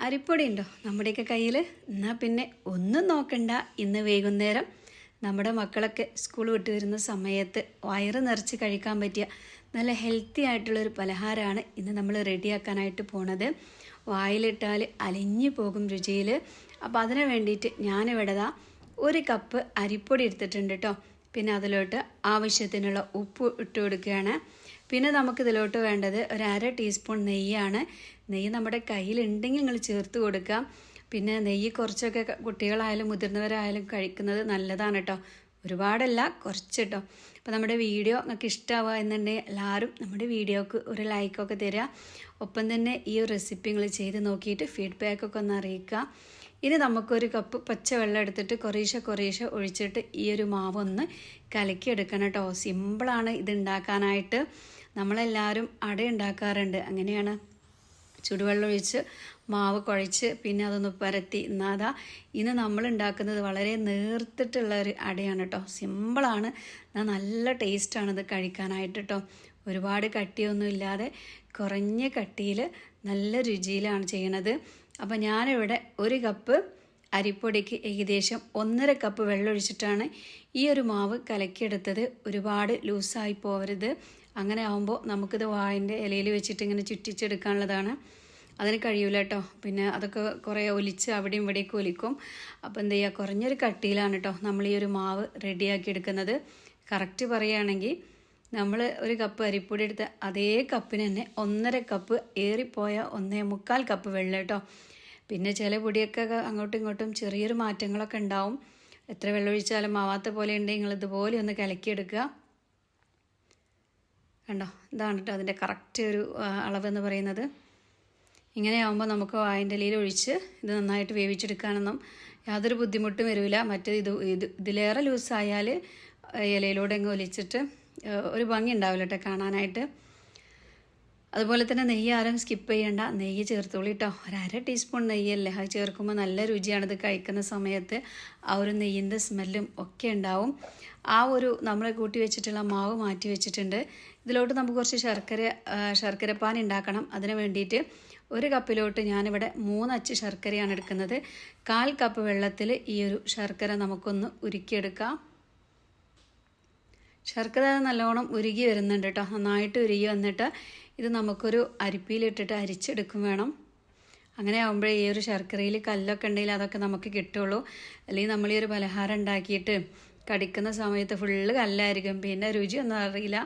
അരിപ്പൊടി ഉണ്ടോ നമ്മുടെയൊക്കെ കയ്യിൽ എന്നാൽ പിന്നെ ഒന്നും നോക്കണ്ട. ഇന്ന് വൈകുന്നേരം നമ്മുടെ മക്കളൊക്കെ സ്കൂൾ വിട്ട് വരുന്ന സമയത്ത് വയറ് നിറച്ച് കഴിക്കാൻ പറ്റിയ നല്ല ഹെൽത്തി ആയിട്ടുള്ളൊരു പലഹാരമാണ് ഇന്ന് നമ്മൾ റെഡിയാക്കാനായിട്ട് പോണത്. വായിലിട്ടാൽ അലിഞ്ഞു പോകും രുചിയിൽ അപ്പോൾ അതിന് വേണ്ടിയിട്ട് ഞാനിവിടെ ദാ ഒരു കപ്പ് അരിപ്പൊടി എടുത്തിട്ടുണ്ട് കേട്ടോ. പിന്നെ അതിലോട്ട് ആവശ്യത്തിനുള്ള ഉപ്പ് ഇട്ട് കൊടുക്കുകയാണ്. പിന്നെ നമുക്കിതിലോട്ട് വേണ്ടത് ഒരു അര ടീസ്പൂൺ നെയ്യാണ്. നെയ്യ് നമ്മുടെ കയ്യിലുണ്ടെങ്കിൽ നിങ്ങൾ ചേർത്ത് കൊടുക്കാം പിന്നെ നെയ്യ് കുറച്ചൊക്കെ കുട്ടികളായാലും മുതിർന്നവരായാലും കഴിക്കുന്നത് നല്ലതാണ് കേട്ടോ. ഒരുപാടല്ല കുറച്ച് കേട്ടോ. അപ്പോൾ നമ്മുടെ വീഡിയോ നിങ്ങൾക്ക് ഇഷ്ടമാവുക എന്നുണ്ടെങ്കിൽ എല്ലാവരും നമ്മുടെ വീഡിയോക്ക് ഒരു ലൈക്കൊക്കെ തരിക. ഒപ്പം തന്നെ ഈ ഒരു റെസിപ്പി നിങ്ങൾ ചെയ്ത് നോക്കിയിട്ട് ഫീഡ്ബാക്കൊക്കെ ഒന്ന് അറിയിക്കുക. ഇനി നമുക്കൊരു കപ്പ് പച്ചവെള്ളം എടുത്തിട്ട് കുറേശ്ശെ കുറേശ്ശെ ഒഴിച്ചിട്ട് ഈ ഒരു മാവ് ഒന്ന് കലക്കിയെടുക്കണം കേട്ടോ. സിമ്പിളാണ് ഇത് ഉണ്ടാക്കാനായിട്ട് നമ്മളെല്ലാവരും അട ഉണ്ടാക്കാറുണ്ട്. അങ്ങനെയാണ്. ചുടുവെള്ളം ഒഴിച്ച് മാവ് കുഴച്ച് പിന്നെ അതൊന്ന് പരത്തി. എന്നാതാ ഇന്ന് നമ്മൾ ഉണ്ടാക്കുന്നത് വളരെ നേർത്തിട്ടുള്ള ഒരു അടയാണ് കേട്ടോ. സിമ്പിളാണ്. നല്ല ടേസ്റ്റാണ് ഇത് കഴിക്കാനായിട്ട് കേട്ടോ. ഒരുപാട് കട്ടിയൊന്നും ഇല്ലാതെ കുറഞ്ഞ കട്ടിയിൽ നല്ല രുചിയിലാണ് ചെയ്യണത്. അപ്പോൾ ഞാനിവിടെ ഒരു കപ്പ് അരിപ്പൊടിക്ക് ഏകദേശം ഒന്നര കപ്പ് വെള്ളം ഒഴിച്ചിട്ടാണ് ഈ ഒരു മാവ് കലക്കിയെടുത്തത്. ഒരുപാട് ലൂസായി പോകരുത് അങ്ങനെ ആകുമ്പോൾ നമുക്കിത് വാഴിന്റെ ഇലയിൽ വെച്ചിട്ട് ഇങ്ങനെ ചുറ്റിച്ചെടുക്കാനുള്ളതാണ്. അതിന് കഴിയൂല കേട്ടോ. പിന്നെ അതൊക്കെ കുറേ ഒലിച്ച് അവിടെയും ഇവിടെയൊക്കെ ഒലിക്കും. അപ്പോൾ എന്ത് ചെയ്യുക കുറഞ്ഞൊരു കട്ടിയിലാണ് കേട്ടോ നമ്മൾ ഈ ഒരു മാവ് റെഡിയാക്കി എടുക്കുന്നത്. കറക്റ്റ് പറയുകയാണെങ്കിൽ നമ്മൾ ഒരു കപ്പ് അരിപ്പൊടി എടുത്ത് അതേ കപ്പിന് തന്നെ ഒന്നര കപ്പ് ഏറിപ്പോയ ഒന്നേ മുക്കാൽ കപ്പ് വെള്ളം കേട്ടോ. പിന്നെ ചില പൊടിയൊക്കെ അങ്ങോട്ടും ഇങ്ങോട്ടും ചെറിയൊരു മാറ്റങ്ങളൊക്കെ ഉണ്ടാവും. എത്ര വെള്ളം ഒഴിച്ചാലും ആവാത്ത പോലെ ഉണ്ടെങ്കിൽ നിങ്ങൾ ഇതുപോലെ ഒന്ന് കലക്കിയെടുക്കുക. കണ്ടോ? ഇതാണ് കേട്ടോ അതിന്റെ കറക്റ്റ് ഒരു അളവെന്ന് പറയുന്നത്. ഇങ്ങനെ ആകുമ്പോൾ നമുക്ക് വായന്റെ ഇലയിൽ ഒഴിച്ച് ഇത് നന്നായിട്ട് വേവിച്ചെടുക്കാനൊന്നും യാതൊരു ബുദ്ധിമുട്ടും വരില്ല മറ്റേ ഇത് ഇത് ഇതിലേറെ ലൂസായാൽ ഇലയിലൂടെ അങ്ങ് ഒലിച്ചിട്ട് ഒരു ഭംഗി ഉണ്ടാവില്ല കേട്ടോ കാണാനായിട്ട്. അതുപോലെ തന്നെ നെയ്യ് ആരും സ്കിപ്പ് ചെയ്യണ്ട. നെയ്യ് ചേർത്തോളൂ കേട്ടോ ഒരു അര ടീസ്പൂൺ നെയ്യല്ലേ? അത് ചേർക്കുമ്പോൾ നല്ല രുചിയാണ് ഇത് കഴിക്കുന്ന സമയത്ത്. ആ ഒരു നെയ്യിന്റെ സ്മെല്ലും ഒക്കെ ഉണ്ടാവും. ആ ഒരു നമ്മൾ കൂട്ടി വെച്ചിട്ടുള്ള മാവ് മാറ്റി വെച്ചിട്ടുണ്ട്. ഇതിലോട്ട് നമുക്ക് കുറച്ച് ശർക്കര ശർക്കര ശർക്കരപ്പാൻ ഉണ്ടാക്കണം. അതിന് വേണ്ടിയിട്ട് ഒരു കപ്പിലോട്ട് ഞാനിവിടെ മൂന്നച്ച് ശർക്കരയാണ് എടുക്കുന്നത്. കാൽ കപ്പ് വെള്ളത്തിൽ ഈ ഒരു ശർക്കര നമുക്കൊന്ന് ഉരുക്കിയെടുക്കാം. ശർക്കര നല്ലോണം ഉരുകി വരുന്നുണ്ട് കേട്ടോ നന്നായിട്ട് ഉരുകി വന്നിട്ട് ഇത് നമുക്കൊരു അരിപ്പിയിലിട്ടിട്ട് അരിച്ചെടുക്കും വേണം. അങ്ങനെ ആകുമ്പോഴേ ഈ ഒരു ശർക്കരയിൽ കല്ലൊക്കെ ഉണ്ടെങ്കിൽ അതൊക്കെ നമുക്ക് കിട്ടുള്ളൂ. അല്ലെങ്കിൽ നമ്മൾ ഈ ഒരു പലഹാരം ഉണ്ടാക്കിയിട്ട് കടിക്കുന്ന സമയത്ത് ഫുള്ള് കല്ലായിരിക്കും. പിന്നെ രുചി ഒന്നും അറിയില്ല.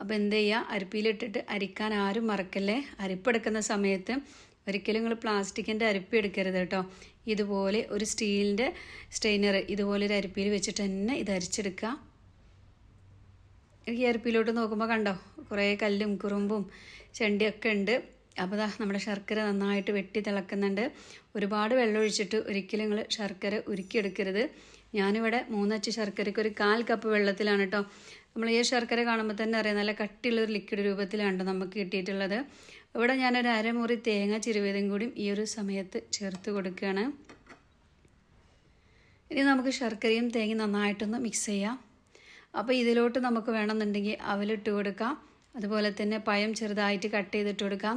അപ്പോൾ എന്ത് ചെയ്യുക? അരിപ്പിയിലിട്ടിട്ട് അരിക്കാൻ ആരും മറക്കല്ലേ? അരിപ്പെടുക്കുന്ന സമയത്ത് ഒരിക്കലും നിങ്ങൾ പ്ലാസ്റ്റിക്കിന്റെ അരിപ്പി എടുക്കരുത് കേട്ടോ ഇതുപോലെ ഒരു സ്റ്റീലിന്റെ സ്റ്റെയിനർ ഇതുപോലെ ഒരു അരിപ്പിയിൽ വെച്ചിട്ട് തന്നെ ഇത് അരിച്ചെടുക്കുക. ഈ അരിപ്പിലോട്ട് നോക്കുമ്പോൾ കണ്ടോ കുറേ കല്ലും കുറുമ്പും ചെണ്ടിയൊക്കെ ഉണ്ട്. അപ്പോൾ ദാ നമ്മുടെ ശർക്കര നന്നായിട്ട് വെട്ടി തിളക്കുന്നുണ്ട്. ഒരുപാട് വെള്ളം ഒഴിച്ചിട്ട് ഒരിക്കലും നിങ്ങൾ ശർക്കര ഉരുക്കിയെടുക്കരുത്. ഞാനിവിടെ മൂന്നച്ച് ശർക്കരയ്ക്ക് ഒരു കാൽ കപ്പ് വെള്ളത്തിലാണ് കേട്ടോ നമ്മൾ ഈ ശർക്കര കാണുമ്പോൾ തന്നെ അറിയാം നല്ല കട്ടിയുള്ള ഒരു ലിക്വിഡ് രൂപത്തിലാണ് നമുക്ക് കിട്ടിയിട്ടുള്ളത്. ഇവിടെ ഞാനൊരു അരമുറി തേങ്ങ ചിരുവേതും കൂടി ഈ ഒരു സമയത്ത് ചേർത്ത് കൊടുക്കുകയാണ് ഇനി നമുക്ക് ശർക്കരയും തേങ്ങയും നന്നായിട്ടൊന്ന് മിക്സ് ചെയ്യാം. അപ്പോൾ ഇതിലോട്ട് നമുക്ക് വേണമെന്നുണ്ടെങ്കിൽ അവലിട്ട് കൊടുക്കാം. അതുപോലെ തന്നെ പയം ചെറുതായിട്ട് കട്ട് ചെയ്തിട്ട് കൊടുക്കാം.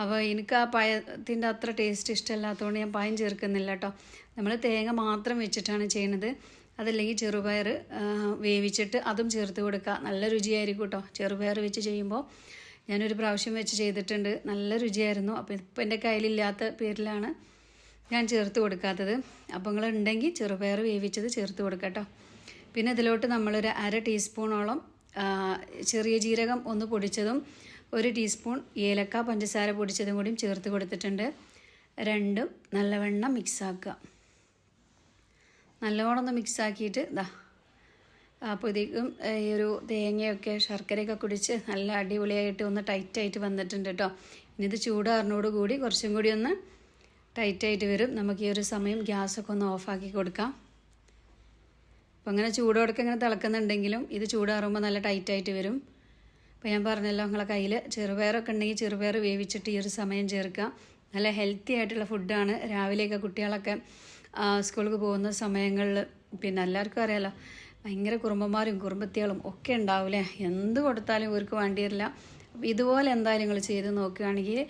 അപ്പോൾ എനിക്ക് ആ പഴത്തിന്റെ അത്ര ടേസ്റ്റ് ഇഷ്ടമല്ലാത്തതുകൊണ്ട് ഞാൻ പഴം ചേർക്കുന്നില്ല കേട്ടോ നമ്മൾ തേങ്ങ മാത്രം വെച്ചിട്ടാണ് ചെയ്യുന്നത് അതല്ലെങ്കിൽ ചെറുപയർ വേവിച്ചിട്ട് അതും ചേർത്ത് കൊടുക്കുക നല്ല രുചിയായിരിക്കും കേട്ടോ ചെറുപയർ വെച്ച് ചെയ്യുമ്പോൾ ഞാനൊരു പ്രാവശ്യം വെച്ച് ചെയ്തിട്ടുണ്ട്. നല്ല രുചിയായിരുന്നു. അപ്പോൾ ഇപ്പം എന്റെ കയ്യിലില്ലാത്ത പേരിലാണ് ഞാൻ ചേർത്ത് കൊടുക്കാത്തത്. അപ്പോൾ നിങ്ങൾ ഉണ്ടെങ്കിൽ ചെറുപയർ വേവിച്ചത് ചേർത്ത് കൊടുക്കാം കേട്ടോ പിന്നെ ഇതിലോട്ട് നമ്മളൊരു അര ടീസ്പൂണോളം ചെറിയ ജീരകം ഒന്ന് പൊടിച്ചതും ഒരു ടീസ്പൂൺ ഏലക്ക പഞ്ചസാര പൊടിച്ചതും കൂടിയും ചേർത്ത് കൊടുത്തിട്ടുണ്ട്. രണ്ടും നല്ലവണ്ണം മിക്സാക്കുക. നല്ലവണ്ണം ഒന്ന് മിക്സാക്കിയിട്ട് ഇതാ അപ്പോഴത്തേക്കും ഈ ഒരു തേങ്ങയൊക്കെ ശർക്കരയൊക്കെ കുടിച്ച് നല്ല അടിപൊളിയായിട്ട് ഒന്ന് ടൈറ്റായിട്ട് വന്നിട്ടുണ്ട് കേട്ടോ ഇനി ഇത് ചൂടാറിനോട് കൂടി കുറച്ചും കൂടി ഒന്ന് ടൈറ്റായിട്ട് വരും. നമുക്ക് ഈ ഒരു സമയം ഗ്യാസൊക്കെ ഒന്ന് ഓഫാക്കി കൊടുക്കാം. അപ്പോൾ അങ്ങനെ ചൂടോടൊക്കെ ഇങ്ങനെ തിളക്കുന്നുണ്ടെങ്കിലും ഇത് ചൂടാറുമ്പോൾ നല്ല ടൈറ്റായിട്ട് വരും. അപ്പോൾ ഞാൻ പറഞ്ഞല്ലോ നിങ്ങളെ കയ്യിൽ ചെറുപയറൊക്കെ ഉണ്ടെങ്കിൽ ചെറുപയർ വേവിച്ചിട്ട് ഈ ഒരു സമയം ചേർക്കുക. നല്ല ഹെൽത്തി ആയിട്ടുള്ള ഫുഡാണ് രാവിലെയൊക്കെ കുട്ടികളൊക്കെ സ്കൂളിൽ പോകുന്ന സമയങ്ങളിൽ പിന്നെ എല്ലാവർക്കും അറിയാലോ ഭയങ്കര കുറുമ്പന്മാരും കുറുമ്പത്തികളും ഒക്കെ ഉണ്ടാവില്ലേ എന്ത് കൊടുത്താലും ഇവർക്ക് വേണ്ടിയിരില്ല ഇതുപോലെ എന്തായാലും നിങ്ങൾ ചെയ്ത് നോക്കുകയാണെങ്കിൽ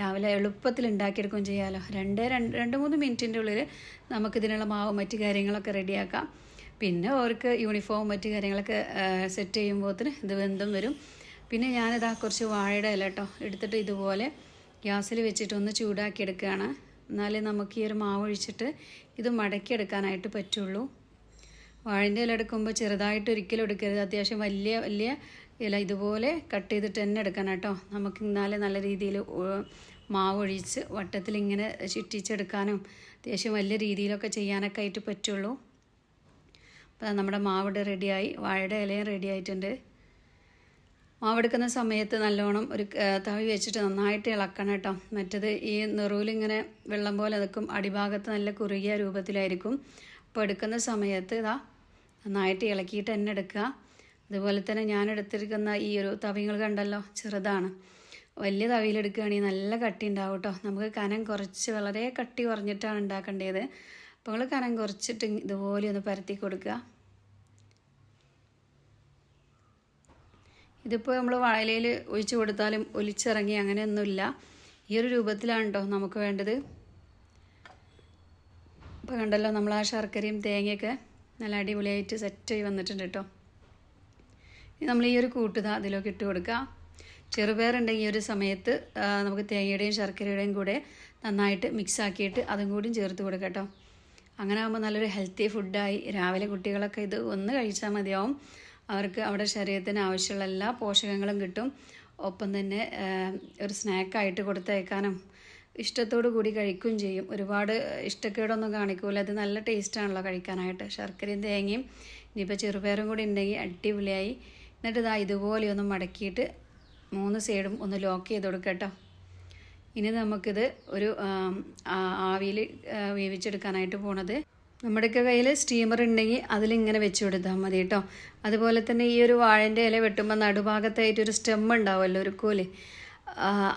രാവിലെ എളുപ്പത്തിൽ ഉണ്ടാക്കിയെടുക്കുകയും ചെയ്യാമല്ലോ രണ്ട് രണ്ട് രണ്ട് മൂന്ന് മിനിറ്റിന്റെ ഉള്ളിൽ നമുക്കിതിനുള്ള മാവും മറ്റു കാര്യങ്ങളൊക്കെ റെഡിയാക്കാം പിന്നെ അവർക്ക് യൂണിഫോം മറ്റു കാര്യങ്ങളൊക്കെ സെറ്റ് ചെയ്യുമ്പോഴത്തിന് ഇത് വെന്തും വരും. പിന്നെ ഞാനിതാ കുറച്ച് വാഴയുടെ ഇല കേട്ടോ എടുത്തിട്ട് ഇതുപോലെ ഗ്യാസിൽ വെച്ചിട്ടൊന്ന് ചൂടാക്കി എടുക്കുകയാണ്. എന്നാലേ നമുക്ക് ഈ ഒരു മാവ് ഒഴിച്ചിട്ട് ഇത് മടക്കിയെടുക്കാനായിട്ട് പറ്റുള്ളൂ. വാഴന്റെ ഇല എടുക്കുമ്പോൾ ചെറുതായിട്ട് ഒരിക്കലും എടുക്കരുത്. അത്യാവശ്യം വലിയ വലിയ ഇല ഇതുപോലെ കട്ട് ചെയ്തിട്ട് തന്നെ എടുക്കണം കേട്ടോ. നമുക്ക് ഇന്നാലെ നല്ല രീതിയിൽ മാവ് ഒഴിച്ച് വട്ടത്തിൽ ഇങ്ങനെ ചുറ്റിച്ചെടുക്കാനും അത്യാവശ്യം വലിയ രീതിയിലൊക്കെ ചെയ്യാനൊക്കെ ആയിട്ട് പറ്റുള്ളൂ. അപ്പോൾ നമ്മുടെ മാവിടെ റെഡിയായി വാഴയുടെ ഇലയും റെഡി ആയിട്ടുണ്ട് മാവെടുക്കുന്ന സമയത്ത് നല്ലോണം ഒരു തവി വെച്ചിട്ട് നന്നായിട്ട് ഇളക്കണം കേട്ടോ. മറ്റത് ഈ നെറുവിലിങ്ങനെ വെള്ളം പോലെ നിൽക്കും അടിഭാഗത്ത് നല്ല കുറുകിയ രൂപത്തിലായിരിക്കും. അപ്പോൾ എടുക്കുന്ന സമയത്ത് ഇതാ നന്നായിട്ട് ഇളക്കിയിട്ട് തന്നെ എടുക്കുക. അതുപോലെ തന്നെ ഞാൻ എടുത്തിരിക്കുന്ന ഈ ഒരു തവികൾ കണ്ടല്ലോ ചെറുതാണ്. വലിയ തവിയിലെടുക്കുകയാണെങ്കിൽ നല്ല കട്ടി ഉണ്ടാവും കേട്ടോ. നമുക്ക് കനം കുറച്ച് വളരെ കട്ടി കുറഞ്ഞിട്ടാണ് ഉണ്ടാക്കേണ്ടത്. അപ്പോൾ നിങ്ങൾ കനം കുറച്ചിട്ട് ഇതുപോലെ ഒന്ന് പരത്തി കൊടുക്കുക. ഇതിപ്പോൾ നമ്മൾ വാഴയിലയിൽ ഒഴിച്ചു കൊടുത്താലും ഒലിച്ചിറങ്ങി അങ്ങനെയൊന്നുമില്ല. ഈ ഒരു രൂപത്തിലാണ് കേട്ടോ നമുക്ക് വേണ്ടത്. ഇപ്പോൾ കണ്ടല്ലോ നമ്മൾ ആ ശർക്കരയും തേങ്ങയൊക്കെ നല്ല അടിപൊളിയായിട്ട് സെറ്റായി വന്നിട്ടുണ്ട് കേട്ടോ ഇനി നമ്മൾ ഈ ഒരു കൂട്ടുത അതിലേക്ക് ഇട്ട് കൊടുക്കുക ചെറുപയറുണ്ടെങ്കിൽ ഈ ഒരു സമയത്ത് നമുക്ക് തേങ്ങയുടെയും ശർക്കരയുടെയും കൂടെ നന്നായിട്ട് മിക്സാക്കിയിട്ട് അതും കൂടിയും ചേർത്ത് കൊടുക്കാം കേട്ടോ അങ്ങനെ ആകുമ്പോൾ നല്ലൊരു ഹെൽത്തി ഫുഡായി രാവിലെ കുട്ടികളൊക്കെ ഇത് ഒന്ന് കഴിച്ചാൽ മതിയാവും. അവർക്ക് അവരുടെ ശരീരത്തിന് ആവശ്യമുള്ള എല്ലാ പോഷകങ്ങളും കിട്ടും. ഒപ്പം തന്നെ ഒരു സ്നാക്കായിട്ട് കൊടുത്തയക്കാനും ഇഷ്ടത്തോടു കൂടി കഴിക്കുകയും ചെയ്യും. ഒരുപാട് ഇഷ്ടക്കേടൊന്നും കാണിക്കൂല. അത് നല്ല ടേസ്റ്റാണല്ലോ കഴിക്കാനായിട്ട്. ശർക്കരയും തേങ്ങയും ഇനിയിപ്പോൾ ചെറുപയറും കൂടി ഉണ്ടെങ്കിൽ അടിപൊളിയായി. എന്നിട്ട് ഇതാ ഇതുപോലെ ഒന്ന് മടക്കിയിട്ട് മൂന്ന് സൈഡും ഒന്ന് ലോക്ക് ചെയ്ത് കൊടുക്കുക കേട്ടോ. ഇനി നമുക്കിത് ഒരു ആവിയിൽ വേവിച്ചെടുക്കാനായിട്ട് പോണത്. നമ്മുടെയൊക്കെ കയ്യിൽ സ്റ്റീമർ ഉണ്ടെങ്കിൽ അതിലിങ്ങനെ വെച്ച് കൊടുത്താൽ മതി കേട്ടോ. അതുപോലെ തന്നെ ഈ ഒരു വാഴന്റെ ഇല വെട്ടുമ്പോൾ നടുഭാഗത്തായിട്ട് ഒരു സ്റ്റെം ഉണ്ടാവുമല്ലോ ഒരു കോൽ.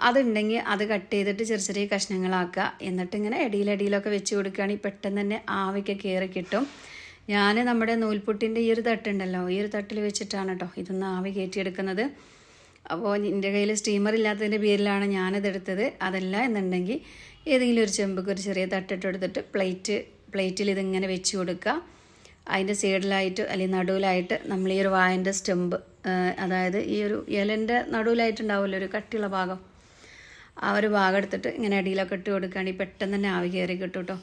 അതുണ്ടെങ്കിൽ അത് കട്ട് ചെയ്തിട്ട് ചെറിയ ചെറിയ കഷ്ണങ്ങളാക്കുക. എന്നിട്ട് ഇങ്ങനെ ഇടയിലടിയിലൊക്കെ വെച്ച് കൊടുക്കുകയാണെങ്കിൽ പെട്ടെന്ന് തന്നെ ആവിക്ക് കയറി കിട്ടും. ഞാൻ നമ്മുടെ നൂൽപുട്ടിന്റെ ഈ ഒരു തട്ടുണ്ടല്ലോ ഈ ഒരു തട്ടിൽ വെച്ചിട്ടാണ് കേട്ടോ ഇതൊന്ന് ആവി കയറ്റിയെടുക്കുന്നത്. അപ്പോൾ എന്റെ കയ്യിൽ സ്റ്റീമർ ഇല്ലാത്തതിന്റെ പേരിലാണ് ഞാനതെടുത്തത് അതല്ല എന്നുണ്ടെങ്കിൽ ഏതെങ്കിലും ഒരു ചെമ്പക്ക് ഒരു ചെറിയ തട്ടിട്ട് എടുത്തിട്ട് പ്ലേറ്റ് പ്ലേറ്റിൽ ഇതിങ്ങനെ വെച്ച് കൊടുക്കുക. അതിന്റെ സൈഡിലായിട്ട് അല്ലെങ്കിൽ നടുവിലായിട്ട് നമ്മൾ ഈ ഒരു വായന്റെ സ്റ്റെമ്പ് അതായത് ഈ ഒരു ഇലന്റെ നടുവിലായിട്ടുണ്ടാവുമല്ലോ ഒരു കട്ടിയുള്ള ഭാഗം. ആ ഒരു ഭാഗം എടുത്തിട്ട് ഇങ്ങനെ അടിയിലൊക്കെ ഇട്ട് കൊടുക്കുകയാണെങ്കിൽ പെട്ടെന്ന് തന്നെ ആവി കയറി കിട്ടും കേട്ടോ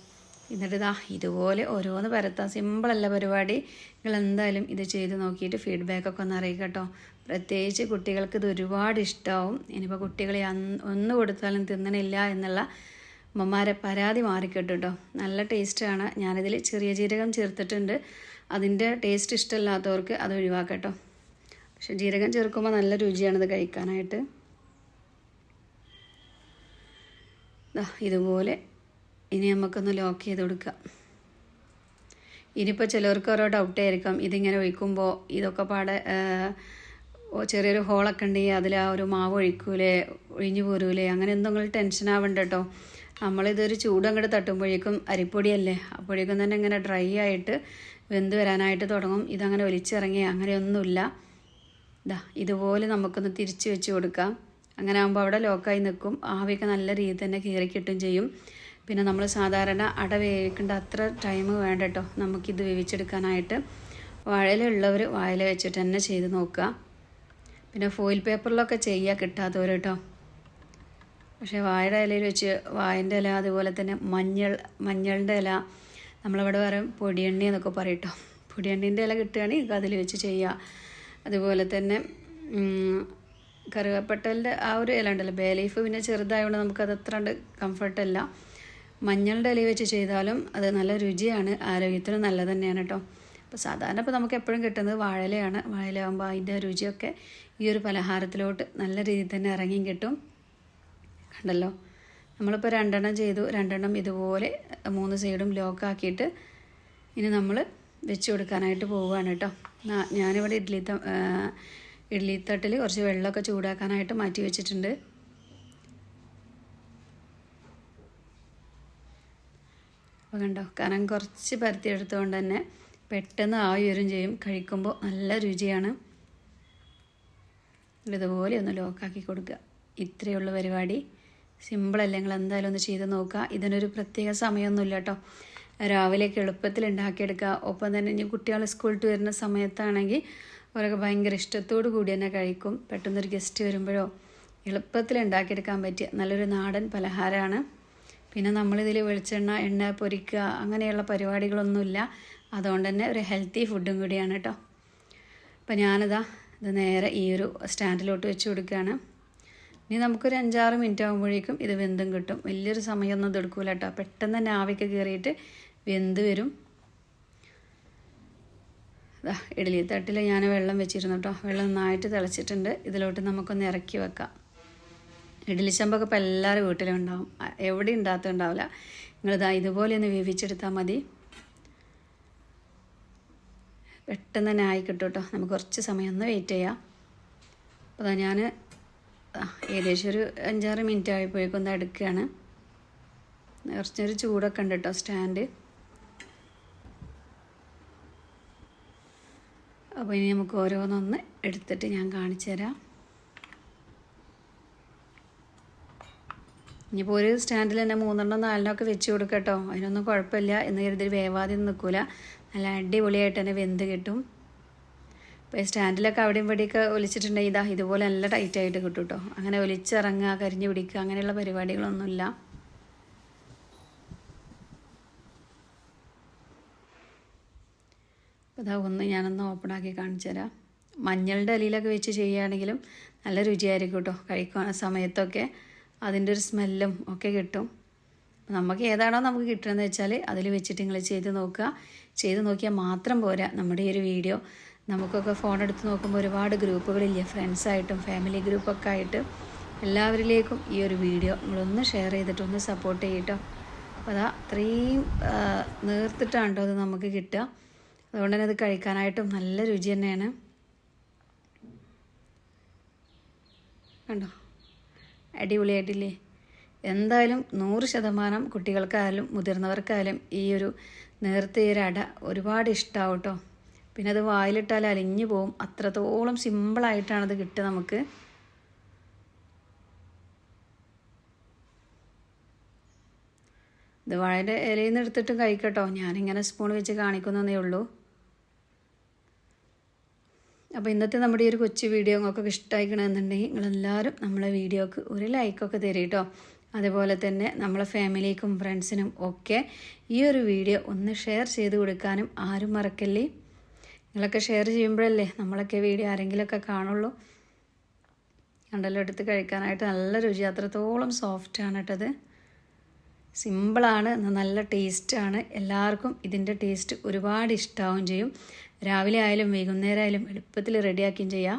എന്നിട്ട് ഇതാ ഇതുപോലെ ഓരോന്ന് പരത്താം. സിമ്പിളല്ല പരിപാടി. നിങ്ങൾ എന്തായാലും ഇത് ചെയ്ത് നോക്കിയിട്ട് ഫീഡ്ബാക്കൊക്കെ ഒന്ന് അറിയിക്കുക കേട്ടോ. പ്രത്യേകിച്ച് കുട്ടികൾക്ക് ഇത് ഒരുപാട് ഇഷ്ടമാവും ഇനിയിപ്പോൾ കുട്ടികളെ ഒന്ന് കൊടുത്താലും തിന്നണില്ല എന്നുള്ള അമ്മമാരെ പരാതി മാറിക്കിട്ടും കേട്ടോ. നല്ല ടേസ്റ്റാണ് ഞാനിതിൽ ചെറിയ ജീരകം ചേർത്തിട്ടുണ്ട്. അതിന്റെ ടേസ്റ്റ് ഇഷ്ടമില്ലാത്തവർക്ക് അത് ഒഴിവാക്കട്ടോ പക്ഷെ ജീരകം ചേർക്കുമ്പോൾ നല്ല രുചിയാണിത് കഴിക്കാനായിട്ട്. ഇതുപോലെ ഇനി നമുക്കൊന്ന് ലോക്ക് ചെയ്ത് കൊടുക്കാം. ഇനിയിപ്പോൾ ചിലർക്ക് ഓരോ ഡൗട്ട് ആയിരിക്കാം. ഇതിങ്ങനെ ഒഴിക്കുമ്പോൾ ഇതൊക്കെ പാടെ ചെറിയൊരു ഹോളൊക്കെ ഉണ്ടെങ്കിൽ അതിൽ ആ ഒരു മാവ് ഒഴിക്കൂലേ ഒഴിഞ്ഞു പോരൂലേ അങ്ങനെ എന്തെങ്കിലും ടെൻഷൻ ആവണ്ട കേട്ടോ നമ്മളിതൊരു ചൂട് അങ്ങോട്ട് തട്ടുമ്പോഴേക്കും അരിപ്പൊടിയല്ലേ അപ്പോഴേക്കും തന്നെ ഇങ്ങനെ ഡ്രൈ ആയിട്ട് വെന്ത് വരാനായിട്ട് തുടങ്ങും. ഇതങ്ങനെ ഒലിച്ചിറങ്ങി അങ്ങനെയൊന്നുമില്ല. ഇതാ ഇതുപോലെ നമുക്കൊന്ന് തിരിച്ച് വെച്ച് കൊടുക്കാം. അങ്ങനെ ആകുമ്പോൾ അവിടെ ലോക്കായി നിൽക്കും. ആവിയൊക്കെ നല്ല രീതിയിൽ തന്നെ കീറിക്കിട്ടും ചെയ്യും. പിന്നെ നമ്മൾ സാധാരണ അട വേവിക്കേണ്ട അത്ര ടൈം വേണ്ട കേട്ടോ നമുക്കിത് വേവിച്ചെടുക്കാനായിട്ട് വാഴയിലുള്ളവർ വാഴയില വെച്ചിട്ട് തന്നെ ചെയ്ത് നോക്കുക. പിന്നെ ഫോയിൽ പേപ്പറിലൊക്കെ ചെയ്യുക കിട്ടാത്തവർ കേട്ടോ പക്ഷേ വാഴയുടെ ഇലയിൽ വെച്ച് വായന്റെ ഇല അതുപോലെ തന്നെ മഞ്ഞൾ മഞ്ഞളിന്റെ ഇല നമ്മളിവിടെ പറയും പൊടിയെണ്ണി എന്നൊക്കെ പറയും കേട്ടോ പൊടിയെണ്ണീന്റെ ഇല കിട്ടുകയാണെങ്കിൽ അതിൽ വെച്ച് ചെയ്യുക അതുപോലെ തന്നെ കറുകപ്പട്ടലിന്റെ ആ ഒരു ഇല ഉണ്ടല്ലോ ബേ ലീഫ് പിന്നെ ചെറുതായതുകൊണ്ട് നമുക്കത് അത്ര കംഫർട്ടല്ല മഞ്ഞളുടെ ഇല വെച്ച് ചെയ്താലും അത് നല്ല രുചിയാണ് ആരോഗ്യത്തിന് നല്ലത് തന്നെയാണ് കേട്ടോ അപ്പോൾ സാധാരണ ഇപ്പോൾ നമുക്ക് എപ്പോഴും കിട്ടുന്നത് വാഴയിലയാണ്. വാഴയിലാകുമ്പോൾ അതിന്റെ രുചിയൊക്കെ ഈ ഒരു പലഹാരത്തിലോട്ട് നല്ല രീതിയിൽ തന്നെ ഇറങ്ങി കിട്ടും. കണ്ടല്ലോ? നമ്മളിപ്പോൾ രണ്ടെണ്ണം ചെയ്തു. രണ്ടെണ്ണം ഇതുപോലെ മൂന്ന് സൈഡും ലോക്കാക്കിയിട്ട് ഇനി നമ്മൾ വെച്ച് കൊടുക്കാനായിട്ട് പോവുകയാണ് കേട്ടോ ഞാനിവിടെ ഇഡ്ഡലി ഇഡ്ഡലി തട്ടിൽ കുറച്ച് വെള്ളമൊക്കെ ചൂടാക്കാനായിട്ട് മാറ്റി വെച്ചിട്ടുണ്ട്. അപ്പോൾ കണ്ടോ? കാരണം കുറച്ച് പരത്തി എടുത്തുകൊണ്ട് തന്നെ പെട്ടെന്ന് ആവി വരും ചെയ്യും. കഴിക്കുമ്പോൾ നല്ല രുചിയാണ്. ഇതുപോലെ ഒന്ന് ലോക്കാക്കി കൊടുക്കുക. ഇത്രയുള്ള പരിപാടി. സിമ്പിളല്ലേ നിങ്ങൾ എന്തായാലും ഒന്ന് ചെയ്ത് നോക്കുക. ഇതിനൊരു പ്രത്യേക സമയമൊന്നുമില്ല കേട്ടോ. രാവിലെയൊക്കെ എളുപ്പത്തിൽ ഉണ്ടാക്കിയെടുക്കുക. ഒപ്പം തന്നെ ഇനി കുട്ടികൾ സ്കൂളിൽ വരുന്ന സമയത്താണെങ്കിൽ അവരൊക്കെ ഭയങ്കര ഇഷ്ടത്തോടു കൂടി തന്നെ കഴിക്കും. പെട്ടെന്നൊരു ഗസ്റ്റ് വരുമ്പോഴോ എളുപ്പത്തിൽ ഉണ്ടാക്കിയെടുക്കാൻ പറ്റിയ നല്ലൊരു നാടൻ പലഹാരമാണ്. പിന്നെ നമ്മളിതിൽ വെളിച്ചെണ്ണ എണ്ണ പൊരിക്കുക അങ്ങനെയുള്ള പരിപാടികളൊന്നുമില്ല. അതുകൊണ്ട് തന്നെ ഒരു ഹെൽത്തി ഫുഡും കൂടിയാണ് കേട്ടോ അപ്പം ഞാനിതാ ഇത് നേരെ ഈ ഒരു സ്റ്റാൻഡിലോട്ട് വെച്ച് കൊടുക്കുകയാണ്. ഇനി നമുക്കൊരു അഞ്ചാറ് മിനിറ്റ് ആകുമ്പോഴേക്കും ഇത് വെന്തും കിട്ടും. വലിയൊരു സമയമൊന്നും ഇത് എടുക്കൂല കേട്ടോ പെട്ടെന്ന് തന്നെ ആവിക്ക് കയറിയിട്ട് വെന്ത് വരും. ഇഡലി തട്ടിൽ ഞാൻ വെള്ളം വെച്ചിരുന്നു കേട്ടോ വെള്ളം നന്നായിട്ട് തിളച്ചിട്ടുണ്ട്. ഇതിലോട്ട് നമുക്കൊന്ന് ഇറക്കി വെക്കാം. ഇഡ്ഡലി ചെമ്പൊക്കെ ഇപ്പോൾ എല്ലാവരും വീട്ടിലും ഉണ്ടാവും. എവിടെ ഉണ്ടാകത്തുണ്ടാവില്ല നിങ്ങളിതാ ഇതുപോലെ ഒന്ന് വേവിച്ചെടുത്താൽ മതി. പെട്ടെന്ന് തന്നെ ആയി കിട്ടും കേട്ടോ നമുക്ക് കുറച്ച് സമയം ഒന്ന് വെയിറ്റ് ചെയ്യാം. അപ്പോൾ ഞാൻ ഏകദേശം ഒരു അഞ്ചാറ് മിനിറ്റ് ആയപ്പോഴേക്കും ഒന്ന് എടുക്കുകയാണ് കുറച്ചൊരു ചൂടൊക്കെ ഉണ്ട് കേട്ടോ സ്റ്റാൻഡ് അപ്പോൾ ഇനി നമുക്ക് ഓരോന്നൊന്ന് എടുത്തിട്ട് ഞാൻ കാണിച്ചു തരാം ഇനിയിപ്പോൾ ഒരു സ്റ്റാൻഡിൽ തന്നെ മൂന്നെണ്ണം നാലെണ്ണം ഒക്കെ വെച്ച് കൊടുക്കട്ടോ. അതിനൊന്നും കുഴപ്പമില്ല എന്ന് കരുതി വേവാതെ നിൽക്കില്ല നല്ല അടിപൊളിയായിട്ട് തന്നെ വെന്ത് കിട്ടും. ഇപ്പോൾ സ്റ്റാൻഡിലൊക്കെ അവിടെയും ഇവിടെയൊക്കെ ഒലിച്ചിട്ടുണ്ടെങ്കിൽ ഇതാ ഇതുപോലെ നല്ല ടൈറ്റായിട്ട് കിട്ടും കേട്ടോ അങ്ങനെ ഒലിച്ചിറങ്ങുക കരിഞ്ഞു പിടിക്കുക അങ്ങനെയുള്ള പരിപാടികളൊന്നുമില്ല. അപ്പോൾ ഇതാ ഒന്ന് ഞാനൊന്ന് ഓപ്പൺ ആക്കി കാണിച്ചു തരാം. മഞ്ഞളുടെ അലിയിലൊക്കെ വെച്ച് ചെയ്യുകയാണെങ്കിലും നല്ല രുചിയായിരിക്കും കേട്ടോ കഴിക്കുന്ന സമയത്തൊക്കെ. അതിന്റെ ഒരു സ്മെല്ലും ഒക്കെ കിട്ടും. നമുക്ക് ഏതാണോ നമുക്ക് കിട്ടുന്നത് വെച്ചാൽ അതിൽ വെച്ചിട്ട് നിങ്ങൾ ചെയ്ത് നോക്കുക. ചെയ്ത് നോക്കിയാൽ മാത്രം പോരാ നമ്മുടെ ഈ ഒരു വീഡിയോ. നമുക്കൊക്കെ ഫോൺ എടുത്ത് നോക്കുമ്പോൾ ഒരുപാട് ഗ്രൂപ്പുകളില്ലേ ഫ്രണ്ട്സായിട്ടും ഫാമിലി ഗ്രൂപ്പൊക്കെ ആയിട്ട്. എല്ലാവരിലേക്കും ഈ ഒരു വീഡിയോ നമ്മളൊന്ന് ഷെയർ ചെയ്തിട്ടൊന്ന് സപ്പോർട്ട് ചെയ്യട്ടോ. അപ്പോൾ അതാ അത്രയും നേർത്തിട്ടാണ്ടോ അത് നമുക്ക് കിട്ടുക. അതുകൊണ്ട് തന്നെ അത് കഴിക്കാനായിട്ടും നല്ല രുചി തന്നെയാണ്. കണ്ടോ? അടിപൊളിയായിട്ടില്ലേ? എന്തായാലും നൂറ് ശതമാനം കുട്ടികൾക്കായാലും മുതിർന്നവർക്കായാലും ഈ ഒരു ഒരു അട ഒരുപാട് ഇഷ്ടമാവും കേട്ടോ പിന്നെ അത് വായിലിട്ടാൽ അലിഞ്ഞു പോവും. അത്രത്തോളം സിമ്പിളായിട്ടാണത് കിട്ടുക നമുക്ക്. ഇത് വാഴയുടെ ഇലയിൽ നിന്ന് എടുത്തിട്ടും കഴിക്കട്ടോ. ഞാനിങ്ങനെ സ്പൂൺ വെച്ച് കാണിക്കുന്നതേ ഉള്ളൂ. അപ്പോൾ ഇന്നത്തെ നമ്മുടെ ഈ ഒരു കൊച്ചു വീഡിയോ നിങ്ങൾക്കൊക്കെ ഇഷ്ടമായിക്കണമെന്നുണ്ടെങ്കിൽ നിങ്ങളെല്ലാവരും നമ്മളെ വീഡിയോക്ക് ഒരു ലൈക്കൊക്കെ തരും കേട്ടോ. അതുപോലെ തന്നെ നമ്മളെ ഫാമിലിക്കും ഫ്രണ്ട്സിനും ഒക്കെ ഈ ഒരു വീഡിയോ ഒന്ന് ഷെയർ ചെയ്ത് കൊടുക്കാനും ആരും മറക്കല്ലേ? നിങ്ങളൊക്കെ ഷെയർ ചെയ്യുമ്പോഴല്ലേ നമ്മളൊക്കെ വീഡിയോ ആരെങ്കിലുമൊക്കെ കാണുള്ളൂ. കണ്ടല്ലോ എടുത്ത് കഴിക്കാനായിട്ട് നല്ല രുചി. അത്രത്തോളം സോഫ്റ്റാണ് കേട്ടത് സിമ്പിളാണ് നല്ല ടേസ്റ്റാണ്. എല്ലാവർക്കും ഇതിന്റെ ടേസ്റ്റ് ഒരുപാട് ഇഷ്ടമാവുകയും ചെയ്യും. രാവിലെ ആയാലും വൈകുന്നേരം ആയാലും എളുപ്പത്തിൽ റെഡിയാക്കുകയും ചെയ്യാം.